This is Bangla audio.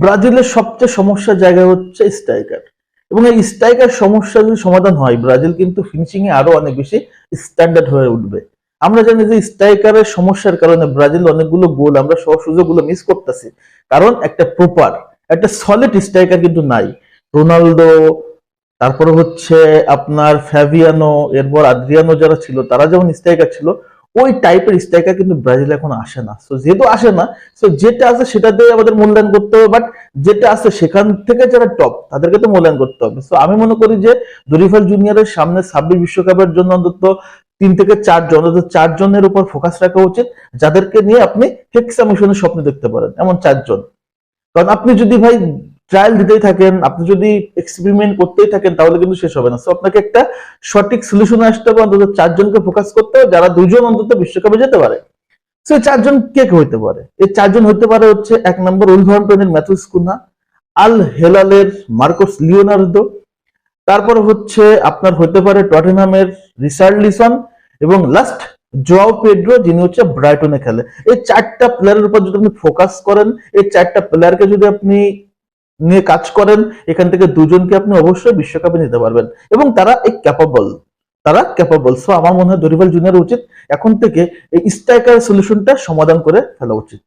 ব্রাজিলের সবচেয়ে সমস্যার জায়গা হচ্ছে স্ট্রাইকার। এবং এই স্ট্রাইকার সমস্যা যদি সমাধান হয়, ব্রাজিল কিন্তু ফিনিশিং এ আরও অনেক বেশি স্ট্যান্ডার্ড হয়ে উঠবে। আমরা জানি যে স্ট্রাইকারের সমস্যার কারণে ব্রাজিল অনেকগুলো গোল আমরা সহ সুযোগগুলো মিস করতেছি। কারণ একটা প্রপার একটা সলিড স্ট্রাইকার কিন্তু নাই। রোনালদো, তারপরে হচ্ছে আপনার ফ্যাভিয়ানো এরপর আদ্রিয়ানো যারা ছিল, তারা যেমন স্ট্রাইকার ছিল ওই টাইপের স্ট্রাইকার কিন্তু ব্রাজিল এখন আসে না। সো যেহেতু আসে না সো যেটা আছে সেটা দিয়ে আমাদের মূল্যায়ন করতে হবে। বাট যেটা আছে সেখান থেকে যারা টপ তাদেরকে তো মূল্যায়ন করতে হবে। সো আমি মনে করি যে দরিফাল জুনিয়রের সামনে ছাব্বিশ বিশ্বকাপের জন্য অন্তত তিন থেকে চারজন অন্তত চারজনের উপর ফোকাস রাখা উচিত। যাদেরকে নিয়ে আপনি হেক্সা মিশনের স্বপ্ন দেখতে পারেন, এমন চারজন। কারণ আপনি যদি ভাই ট্রায়াল দিতেই থাকেন, আপনি যদি এক্সপেরিমেন্ট করতেই থাকেন, তাহলে কিন্তু শেষ হবে না। সো আপনাকে একটা সঠিক সলিউশন আসতে হবে, অন্তত চারজনকে ফোকাস করতে হবে, যারা দুজন অন্তত বিশ্বকাপে যেতে পারে। সো চারজন কে কে হইতে পারে? এই চারজন হতে পারে হচ্ছে এক নম্বর উলভারটনের ম্যাথুস কুনা আল হেলালের মার্কোস লিওনার্দো, তারপর হচ্ছে আপনার হতে পারে টটেনহামের রিসার্ড লিসন এবং লাস্ট জোয়াও পেড্রো যিনি হচ্ছে ব্রাইটনে খেলে। এই চারটা প্লেয়ারের উপর যদি আপনি ফোকাস করেন, এই চারটা প্লেয়ারকে যদি আপনি নিয়ে কাজ করেন, এখান থেকে দুজনকে আপনি অবশ্যই বিশ্বকাপে নিতে পারবেন। এবং তারা এই ক্যাপাবল তারা ক্যাপাবল সো আমার মনে হয় দরিবাল জুনিয়র উচিত। এখন থেকে এই স্ট্রাইকার সলিউশনটা সমাধান করে ফেলা উচিত।